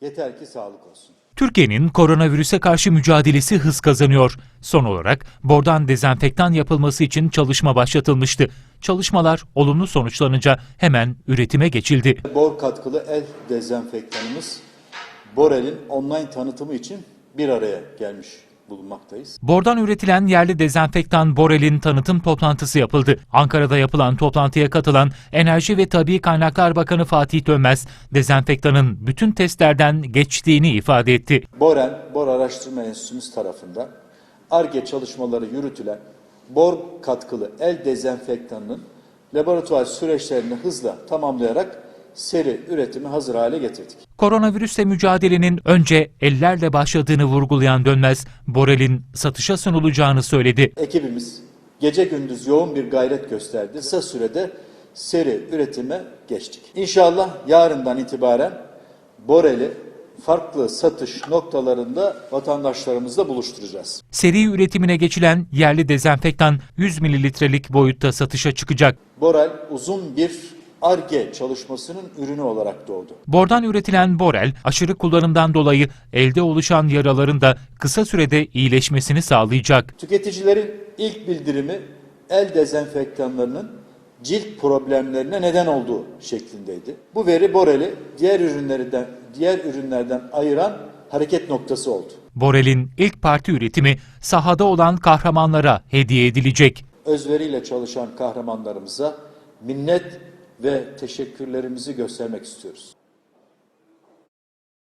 Yeter ki sağlık olsun. Türkiye'nin koronavirüse karşı mücadelesi hız kazanıyor. Son olarak bordan dezenfektan yapılması için çalışma başlatılmıştı. Çalışmalar olumlu sonuçlanınca hemen üretime geçildi. Bor katkılı el dezenfektanımız Borel'in online tanıtımı için bir araya gelmiş bulunmaktayız. Bordan üretilen yerli dezenfektan Borel'in tanıtım toplantısı yapıldı. Ankara'da yapılan toplantıya katılan Enerji ve Tabi Kaynaklar Bakanı Fatih Dönmez, dezenfektanın bütün testlerden geçtiğini ifade etti. Borel, Bor Araştırma Enstitümüz tarafından ARGE çalışmaları yürütülen bor katkılı el dezenfektanının laboratuvar süreçlerini hızla tamamlayarak seri üretimi hazır hale getirdik. Koronavirüsle mücadelenin önce ellerle başladığını vurgulayan Dönmez, Borel'in satışa sunulacağını söyledi. Ekibimiz gece gündüz yoğun bir gayret gösterdi. Kısa sürede seri üretime geçtik. İnşallah yarından itibaren Borel'i farklı satış noktalarında vatandaşlarımızla buluşturacağız. Seri üretimine geçilen yerli dezenfektan 100 mililitrelik boyutta satışa çıkacak. Borel uzun bir ARGE çalışmasının ürünü olarak doğdu. Bordan üretilen Borel, aşırı kullanımdan dolayı elde oluşan yaraların da kısa sürede iyileşmesini sağlayacak. Tüketicilerin ilk bildirimi el dezenfektanlarının cilt problemlerine neden olduğu şeklindeydi. Bu veri Borel'i diğer ürünlerden diğer ürünlerden ayıran hareket noktası oldu. Borel'in ilk parti üretimi sahada olan kahramanlara hediye edilecek. Özveriyle çalışan kahramanlarımıza minnet ve teşekkürlerimizi göstermek istiyoruz.